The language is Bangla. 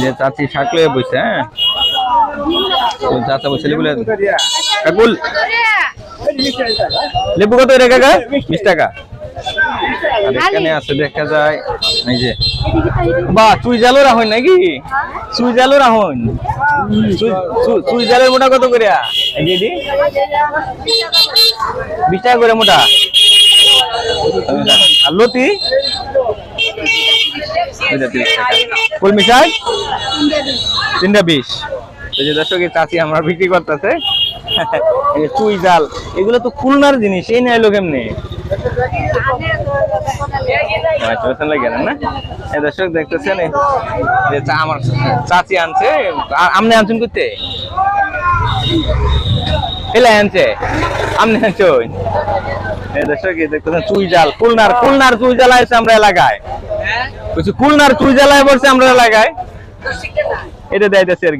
যে চাচি শাক লয়ে বসে হ্যাঁ চাচা বসে লেবু লয়ে- কাকুল লেবু কত রে কাকা? বিশ টাকা। যায়, এই যে। বা, চুই রাখুন নাকি? চুই জালও রাখুন চুই- মোটা কত করে? বিশ টাকা করে মোটা। লতি? কলমি শাক তিনটা বিশ। যে দর্শক চাচি আমরা বিক্রি করতেছে। চুই জাল এগুলো তো খুলনার জিনিস এই নেয় লোক এমনি। আচ্ছা, দর্শক দেখতেছেন আমার চাচি আনছে। আ- আমনে আনছেন করতে এলে আনছে। আমনে আনছেন এই দর্শক দেখতেছেন চুই জাল খুলনার খুলনার চুই জাল আছে আমরা এলাকায়। বলছি খুলনার চুই জ্বালায় বলছে আমরা এলাকায় এটা দেয় আর।